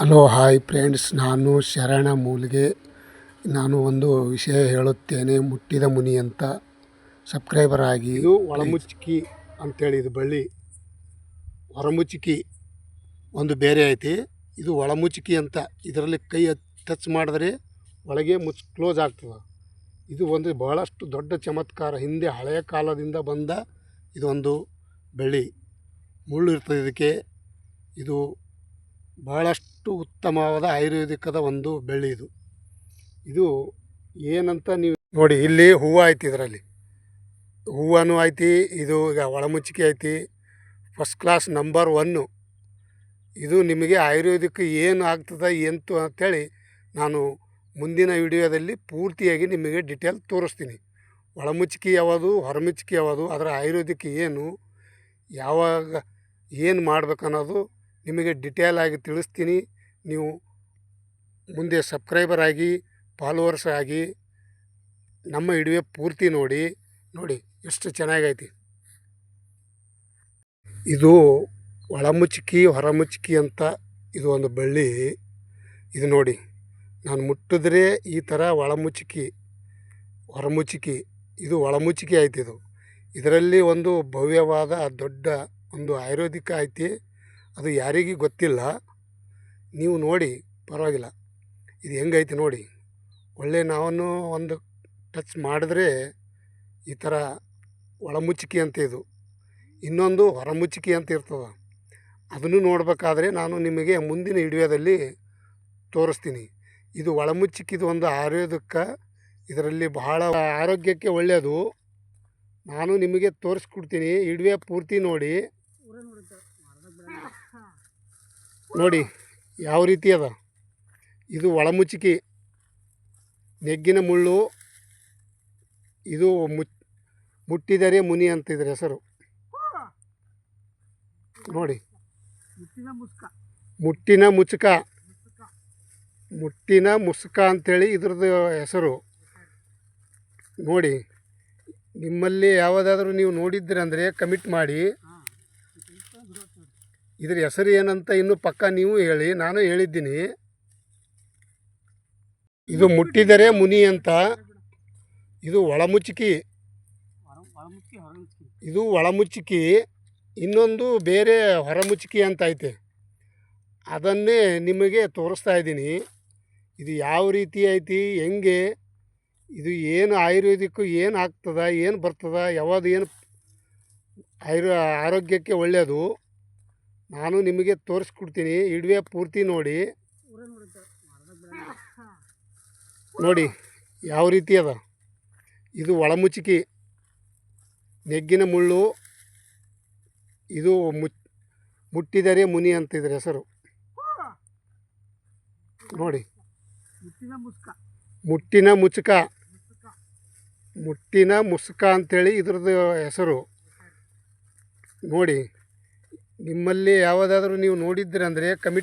Hello, hi friends. ನಾನು ಶರಣ ಮೂಲ್ಗೆ. ನಾನು ಒಂದು ವಿಷಯ ಹೇಳುತ್ತೇನೆ. ಮುಟ್ಟಿದ ಮುನಿ ಅಂತ. ಸಬ್ಸ್ಕ್ರೈಬರ್ ಆಗಿ. ಇದು ಒಳಮುಚ್ಚಿಕಿ ಅಂತೇಳಿ, ಇದು ಬಳ್ಳಿ. ಹೊರಮುಚ್ಚಿಕಿ ಒಂದು ಬೇರೆ ಐತಿ. ಇದು ಒಳಮುಚ್ಚಿಕಿ ಅಂತ. ಇದರಲ್ಲಿ ಕೈ ಟಚ್ ಮಾಡಿದ್ರೆ ಒಳಗೆ ಮುಚ್ಚಿ ಕ್ಲೋಸ್ ಆಗ್ತದೆ. ಇದು ಒಂದು ಬಹಳಷ್ಟು ದೊಡ್ಡ ಚಮತ್ಕಾರ. ಹಿಂದೆ ಹಳೆಯ ಕಾಲದಿಂದ ಬಂದ ಇದೊಂದು ಬೆಳ್ಳಿ. ಮುಳ್ಳು ಇರ್ತದೆ ಇದಕ್ಕೆ. ಇದು ಬಹಳಷ್ಟು ಉತ್ತಮವಾದ ಆಯುರ್ವೇದಿಕದ ಒಂದು ಬೆಳ್ಳಿ ಇದು. ಇದು ಏನಂತ ನೀವು ನೋಡಿ, ಇಲ್ಲಿ ಹೂವು ಐತಿ ಇದರಲ್ಲಿ. ಹೂವನು ಐತಿ ಇದು ಈಗ ಒಳಮುಚ್ಚಿಕೆ ಐತಿ ಫಸ್ಟ್ ಕ್ಲಾಸ್ ನಂಬರ್ ಒನ್ನು ಇದು ನಿಮಗೆ ಆಯುರ್ವೇದಿಕ್ ಏನು ಆಗ್ತದೆ, ಎಂತು ಅಂತೇಳಿ ನಾನು ಮುಂದಿನ ವಿಡಿಯೋದಲ್ಲಿ ಪೂರ್ತಿಯಾಗಿ ನಿಮಗೆ ಡಿಟೇಲ್ ತೋರಿಸ್ತೀನಿ. ಒಳಮುಚ್ಚಿಕೆ ಯಾವುದು ಹೊರಮುಚ್ಚಿಕೆ ಯಾವುದು, ಅದರ ಆಯುರ್ವೇದಿಕ್ ಏನು, ಯಾವಾಗ ಏನು ಮಾಡ್ಬೇಕನ್ನೋದು ನಿಮಗೆ ಡಿಟೇಲ್ ಆಗಿ ತಿಳಿಸ್ತೀನಿ. ನೀವು ಮುಂದೆ ಸಬ್ಸ್ಕ್ರೈಬರ್ ಆಗಿ ಫಾಲೋವರ್ಸ್ ಆಗಿ, ನಮ್ಮ ಇಡುವೆ ಪೂರ್ತಿ ನೋಡಿ. ನೋಡಿ, ಎಷ್ಟು ಚೆನ್ನಾಗೈತಿ. ಇದು ಒಳಮುಚ್ಚಿಕಿ ಹೊರಮುಚ್ಚಿಕಿ ಅಂತ ಇದು ಒಂದು ಬಳ್ಳಿ. ಇದು ನೋಡಿ, ನಾನು ಮುಟ್ಟಿದ್ರೆ ಈ ಥರ ಒಳಮುಚ್ಚಿಕಿ ಹೊರಮುಚ್ಚಿಕಿ ಇದು ಒಳಮುಚ್ಚಿಕಿ ಆಯ್ತು ಇದು ಇದರಲ್ಲಿ ಒಂದು ಭವ್ಯವಾದ ದೊಡ್ಡ ಒಂದು ಆಯುರ್ವೇದಿಕ ಐತಿ. ಅದು ಯಾರಿಗೂ ಗೊತ್ತಿಲ್ಲ. ನೀವು ನೋಡಿ, ಪರವಾಗಿಲ್ಲ. ಇದು ಹೆಂಗೈತೆ ನೋಡಿ. ಒಳ್ಳೆ ನಾವನ್ನು ಒಂದು ಟಚ್ ಮಾಡಿದ್ರೆ ಈ ಥರ ಒಳಮುಚ್ಚಿಕೆ ಅಂತ ಇದು. ಇನ್ನೊಂದು ಹೊರಮುಚ್ಚಿಕೆ ಅಂತ ಇರ್ತದೆ. ಅದನ್ನು ನೋಡಬೇಕಾದ್ರೆ ನಾನು ನಿಮಗೆ ಮುಂದಿನ ವಿಡಿಯೋದಲ್ಲಿ ತೋರಿಸ್ತೀನಿ. ಇದು ಒಳಮುಚ್ಚಿಕಿದು ಒಂದು ಆರೋಗ್ಯಕ್ಕೆ, ಇದರಲ್ಲಿ ಬಹಳ ಆರೋಗ್ಯಕ್ಕೆ ಒಳ್ಳೆಯದು. ನಾನು ನಿಮಗೆ ತೋರಿಸ್ಕೊಡ್ತೀನಿ. ವಿಡಿಯೋ ಪೂರ್ತಿ ನೋಡಿ. ನೋಡಿ ಯಾವ ರೀತಿ ಅದ? ಇದು ಒಳಮುಚ್ಚಿಕೆ. ನೆಗ್ಗಿನ ಮುಳ್ಳು ಇದು ಮುಚ್ ಮುಟ್ಟಿದರೆ ಮುನಿ ಅಂತ ಇದ್ರ ಹೆಸರು. ನೋಡಿ. ಮುಟ್ಟಿನ ಮುಚ್ಚಕ ಮುಟ್ಟಿನ ಮುಸ್ಕ ಅಂತೇಳಿ ಇದ್ರದ್ದು ಹೆಸರು. ನೋಡಿ ನಿಮ್ಮಲ್ಲಿ ಯಾವುದಾದ್ರೂ ನೀವು ನೋಡಿದ್ದೀರಂದರೆ ಕಮಿಟ್ ಮಾಡಿ. ಇದ್ರ ಹೆಸರು ಏನಂತ ಇನ್ನೂ ಪಕ್ಕ ನೀವು ಹೇಳಿ, ನಾನು ಹೇಳಿದ್ದೀನಿ. ಇದು ಮುಟ್ಟಿದರೆ ಮುನಿ ಅಂತ. ಇದು ಒಳಮುಚ್ಚಿಕಿ. ಇದು ಒಳಮುಚ್ಚಿಕಿ. ಇನ್ನೊಂದು ಬೇರೆ ಹೊರಮುಚ್ಚಿಕಿ ಅಂತ ಐತೆ. ಅದನ್ನೇ ನಿಮಗೆ ತೋರಿಸ್ತಾ ಇದ್ದೀನಿ. ಇದು ಯಾವ ರೀತಿ ಐತಿ, ಹೆಂಗೆ, ಇದು ಏನು ಆಯುರ್ವೇದಿಕ್ಕು ಏನು ಆಗ್ತದ, ಏನು ಬರ್ತದ, ಯಾವುದು ಏನು ಆಯುರ್ ಆರೋಗ್ಯಕ್ಕೆ ಒಳ್ಳೆಯದು ನಾನು ನಿಮಗೆ ತೋರಿಸ್ಕೊಡ್ತೀನಿ ಇಡುವೆ ಪೂರ್ತಿ ನೋಡಿ. ನೋಡಿ, ಯಾವ ರೀತಿ ಅದ? ಇದು ಒಳಮುಚ್ಚಿಕೆ, ನೆಗ್ಗಿನ ಮುಳ್ಳು, ಇದು ಮುಟ್ಟಿದರೆ ಮುನಿ ಅಂತ ಇದ್ರ ಹೆಸರು. ನೋಡಿ. ಮುಟ್ಟಿನ ಮುಚ್ಚಕ ಮುಟ್ಟಿನ ಮುಸ್ಕ ಅಂತೇಳಿ ಇದ್ರದ್ದು ಹೆಸರು. ನೋಡಿ. ನಿಮ್ಮಲ್ಲಿ ಯಾವುದಾದ್ರೂ ನೀವು ನೋಡಿದ್ದೀರಂದರೆ ಕಮಿಟ್